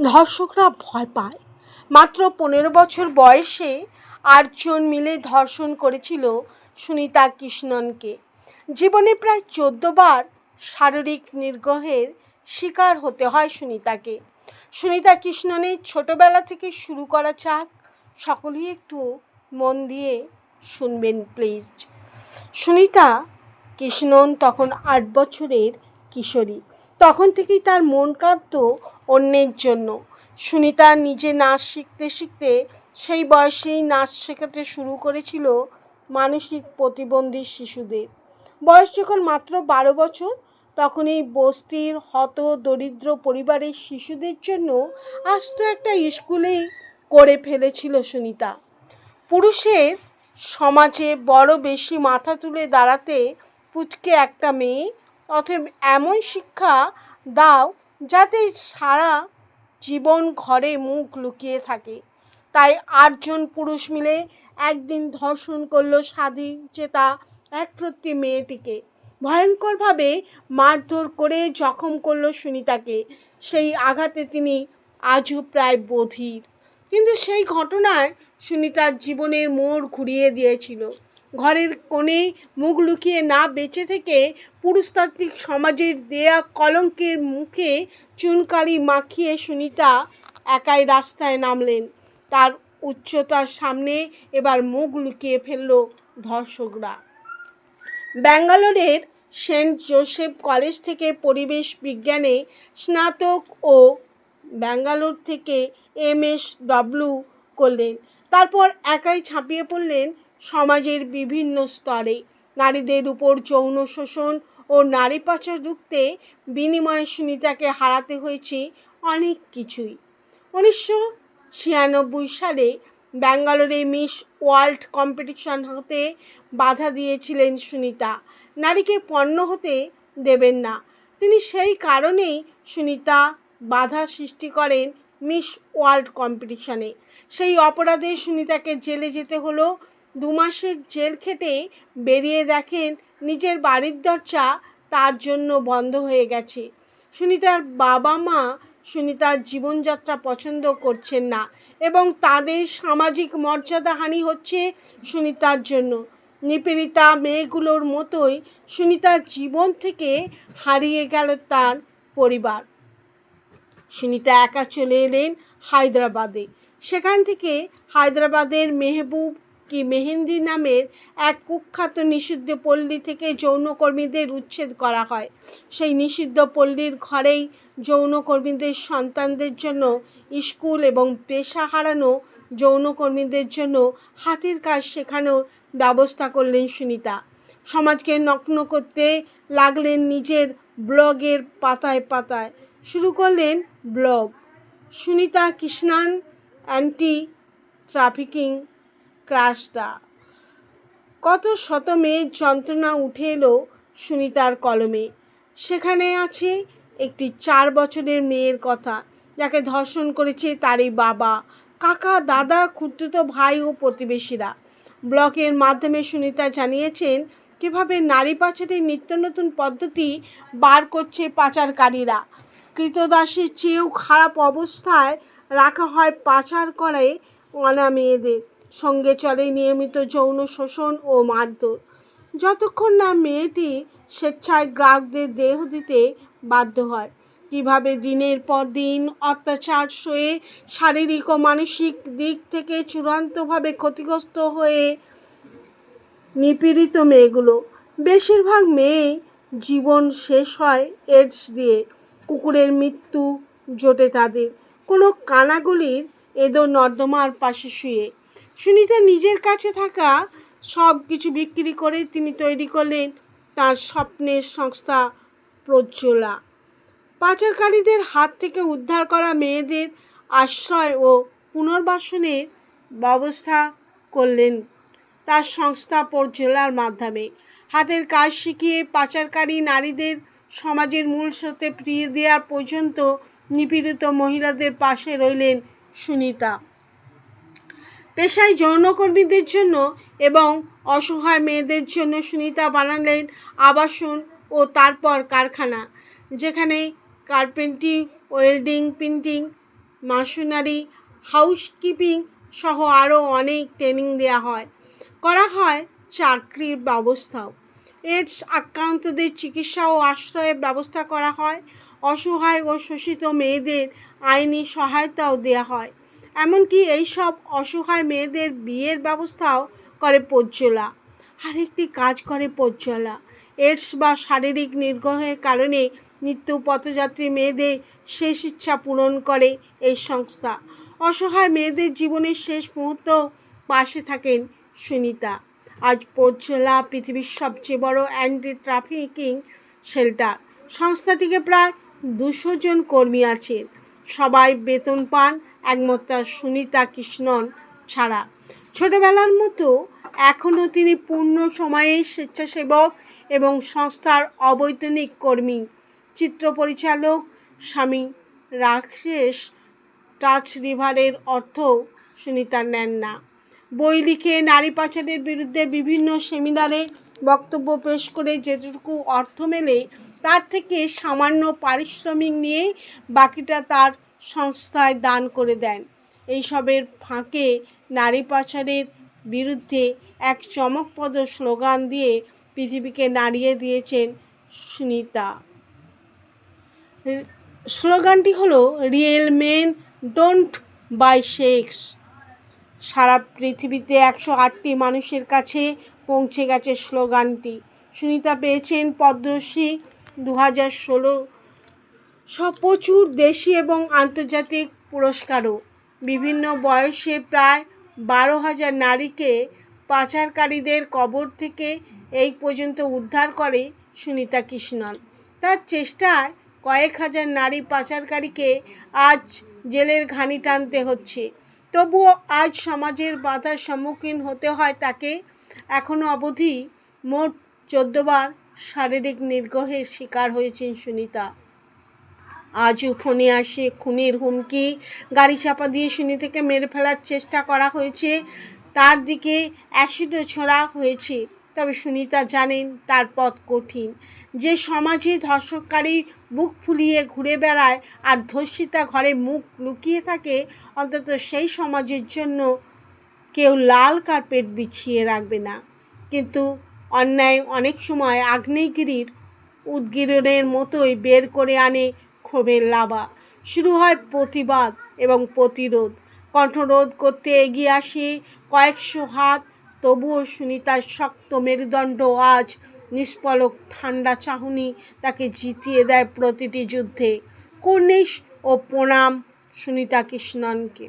ধর্ষকরা ভয় পায়। মাত্র পনেরো বছর বয়সে আটজন মিলে ধর্ষণ করেছিল সুনিতা কৃষ্ণনকে। জীবনে প্রায় বার শারীরিক নির্গ্রহের শিকার হতে হয় সুনিতাকে। সুনিতা কৃষ্ণনের ছোটবেলা থেকে শুরু করা চাক, সকলেই একটু মন দিয়ে শুনবেন, প্লিজ। সুনিতা কৃষ্ণন তখন আট বছরের কিশোরী। তখন থেকেই তার মন কাঁদত অন্যের জন্য। সুনিতা নিজে নাচ শিখতে শিখতে সেই বয়সেই নাচ শেখাতে শুরু করেছিল মানসিক প্রতিবন্ধী শিশুদের। বয়স যখন মাত্র বারো বছর, তখন এই বস্তির হত দরিদ্র পরিবারের শিশুদের জন্য আস্ত একটা স্কুলেই করে ফেলেছিল সুনিতা। পুরুষের সমাজে বড় বেশি মাথা তুলে দাঁড়াতে পুচকে একটা মেয়ে অতএব এমন শিক্ষা দাও যাতে সারা জীবন ঘরে মুখ লুকিয়ে থাকে। তাই আটজন পুরুষ মিলে একদিন ধর্ষণ করল স্বাধীন চেতা একরত্তি মেয়েটিকে। ভয়ঙ্করভাবে মারধর করে জখম করল সুনিতাকে। সেই আঘাতে তিনি আজও প্রায় বধির। কিন্তু সেই ঘটনায় সুনিতার জীবনের মোড় ঘুরিয়ে দিয়েছিল। ঘরের কোণে মুখ লুকিয়ে না বেঁচে থেকে পুরুষতান্ত্রিক সমাজের দেয়া কলঙ্কের মুখে চুনকালি মাখিয়ে সুনিতা একাই রাস্তায় নামলেন। তার উচ্চতার সামনে এবার মুখ লুকিয়ে ফেলল ধর্ষকরা। ব্যাঙ্গালোরের সেন্ট জোসেফ কলেজ থেকে পরিবেশ বিজ্ঞানে স্নাতক ও ব্যাঙ্গালোর থেকে এম এস ডব্লিউ করলেন। তারপর একাই ছাপিয়ে পড়লেন সমাজের বিভিন্ন স্তরে নারীদের উপর যৌন শোষণ ও নারী পাচার রুখতে বিনিময়ে সুনিতাকে হারাতে হয়েছে অনেক কিছুই। উনিশশো ছিয়ানব্বই সালে ব্যাঙ্গালোরে মিস ওয়ার্ল্ড কম্পিটিশন হতে বাধা দিয়েছিলেন সুনিতা। নারীকে পণ্য হতে দেবেন না। তিনি সেই কারণেই সুনিতা বাধা সৃষ্টি করেন মিস ওয়ার্ল্ড কম্পিটিশনে। সেই অপরাধে সুনিতাকে জেলে যেতে হলো দু মাসের জেল খেটে বেরিয়ে দেখেন নিজের বাড়ির দরজা তার জন্য বন্ধ হয়ে গেছে। সুনিতার বাবা মা সুনিতার জীবনযাত্রা পছন্দ করছেন না এবং তাদের সামাজিক মর্যাদাহানি হচ্ছে সুনিতার জন্য। নিপীড়িতা মেয়েগুলোর মতোই সুনিতার জীবন থেকে হারিয়ে গেল তার পরিবার। সুনিতা একা চলে এলেন হায়দ্রাবাদে। সেখান থেকে হায়দ্রাবাদের মেহবুব কি মেহেন্দি নামের এক কুখ্যাত নিষিদ্ধ পল্লী থেকে যৌনকর্মীদের উচ্ছেদ করা হয়। সেই নিষিদ্ধ পল্লীর ঘরেই যৌনকর্মীদের সন্তানদের জন্য স্কুল এবং পেশা হারানো যৌনকর্মীদের জন্য হাতের কাজ শেখানোর ব্যবস্থা করলেন সুনিতা। সমাজকে নগ্ন করতে লাগলেন নিজের ব্লগের পাতায় পাতায়। শুরু করলেন blog. Sunita Krishnan, anti trafficking ক্রাশটা। কত শত মেয়ের যন্ত্রণা উঠে এলো সুনিতার কলমে। সেখানে আছে একটি চার বছরের মেয়ের কথা, যাকে ধর্ষণ করেছে তারই বাবা, কাকা, দাদা খুঁড়তুতো ভাই ও প্রতিবেশীরা। ব্লকের মাধ্যমে সুনিতা জানিয়েছেন, কীভাবে নারী পাচারের নিত্য নতুন পদ্ধতি বার করছে পাচারকারীরা। কৃতদাসের চেয়েও খারাপ অবস্থায় রাখা হয় পাচার করে অনা মেয়েদের সঙ্গে চলে নিয়মিত যৌন শোষণ ও মারধর। যতক্ষণ না মেয়েটি স্বেচ্ছায় গ্রাহকদের দেহ দিতে বাধ্য হয়, কীভাবে দিনের পর দিন অত্যাচার সয়ে শারীরিক ও মানসিক দিক থেকে চূড়ান্তভাবে ক্ষতিগ্রস্ত হয়ে নিপীড়িত মেয়েগুলো, বেশিরভাগ মেয়ে জীবন শেষ হয় এডস দিয়ে। কুকুরের মৃত্যু জোটে তাদের। কোনো কানাগুলির এদো নর্দমার পাশে শুয়ে সুনিতা নিজের কাছে থাকা সব কিছু বিক্রি করে তিনি তৈরি করলেন তার স্বপ্নের সংস্থা প্রজ্জ্বলা। পাচারকারীদের হাত থেকে উদ্ধার করা মেয়েদের আশ্রয় ও পুনর্বাসনের ব্যবস্থা করলেন তার সংস্থা প্রজ্জ্বলার মাধ্যমে। হাতের কাজ শিখিয়ে পাচারকারী নারীদের সমাজের মূল স্রোতে ফিরিয়ে দেওয়ার পর্যন্ত নিপীড়িত মহিলাদের পাশে রইলেন সুনিতা। পেশায় যৌনকর্মীদের জন্য এবং অসহায় মেয়েদের জন্য সুনিতা বানালেন আবাসন ও তারপর কারখানা, যেখানে carpenting, welding, printing, masonry, housekeeping সহ আরও অনেক ট্রেনিং দেওয়া হয়। করা হয় চাকরির ব্যবস্থাও। এইডস আক্রান্তদের চিকিৎসা ও আশ্রয়ের ব্যবস্থা করা হয়। অসহায় ও শোষিত মেয়েদের আইনি সহায়তাও দেওয়া হয়। এমনকি এইসব অসহায় মেয়েদের বিয়ের ব্যবস্থাও করে পজ্জলা আরেকটি কাজ করে পজ্জলা এডস বা শারীরিক নির্গ্রহের কারণে মৃত্যু পথযাত্রী মেয়েদের শেষ ইচ্ছা পূরণ করে এই সংস্থা। অসহায় মেয়েদের জীবনের শেষ মুহূর্ত পাশে থাকেন সুনিতা। আজ পৌঁছলা পৃথিবীর সবচেয়ে বড় অ্যান্টি ট্রাফিকিং শেল্টার সংস্থাটিকে প্রায় দুশো জন কর্মী আছেন। সবাই বেতন পান একমাত্র সুনিতা কৃষ্ণন ছাড়া। ছোটবেলার মতো এখনও তিনি পূর্ণ সময়ে স্বেচ্ছাসেবক এবং সংস্থার অবৈতনিক কর্মী। চিত্র পরিচালক স্বামী রাকেশ টাচ রিভারের অর্থ সুনিতা নেন না। বই লিখে নারী পাচারের বিরুদ্ধে বিভিন্ন সেমিনারে বক্তব্য পেশ করে যেটুকু অর্থ মেলে, তার থেকে সামান্য পারিশ্রমিক নিয়ে বাকিটা তার সংস্থায় দান করে দেন। এইসবের ফাঁকে নারী পাচারের বিরুদ্ধে এক চমকপ্রদ স্লোগান দিয়ে পৃথিবীকে নাড়িয়ে দিয়েছেন সুনিতা। স্লোগানটি হলো, real men don't buy sex. সারা পৃথিবীতে একশো আটটি মানুষের কাছে পৌঁছে গেছে স্লোগানটি। সুনিতা পেয়েছেন পদ্মশ্রী দু হাজার ষোলো সব প্রচুর দেশি এবং আন্তর্জাতিক পুরস্কারও। বিভিন্ন বয়সে প্রায় বারো হাজার নারীকে পাচারকারীদের কবর থেকে এই পর্যন্ত উদ্ধার করে সুনিতা কৃষ্ণন। তার চেষ্টায় কয়েক হাজার নারী পাচারকারীকে আজ জেলের ঘানি টানতে হচ্ছে। তবুও আজ সমাজের বাধার সম্মুখীন হতে হয় তাকে। এখনও অবধি মোট চোদ্দবার শারীরিক নির্গ্রহের শিকার হয়েছেন সুনিতা। আজও ফোনে আসে খুনের হুমকি। গাড়ি চাপা দিয়ে সুনিতাকে মেরে ফেলার চেষ্টা করা হয়েছে। তার দিকে অ্যাসিডও ছোড়া হয়েছে। তবে সুনিতা জানেন তার পথ কঠিন। যে সমাজে ধর্ষককারী বুক ফুলিয়ে ঘুরে বেড়ায় আর ধর্ষিতা ঘরে মুখ লুকিয়ে থাকে, অন্তত সেই সমাজের জন্য কেউ লাল কার্পেট বিছিয়ে রাখবে না। কিন্তু অন্যায় অনেক সময় আগ্নেয়গিরির উদ্গীরণের মতোই বের করে আনে ক্ষোভের লাভা শুরু হয় প্রতিবাদ এবং প্রতিরোধ। কণ্ঠরোধ করতে এগিয়ে আসে কয়েকশো হাত, তবুও সুনিতার শক্ত মেরুদণ্ড আজ নিষ্পলক ঠান্ডা চাহনি তাকে জিতিয়ে দেয় প্রতিটি যুদ্ধে। কনিশ ও প্রণাম সুনিতা কৃষ্ণনকে।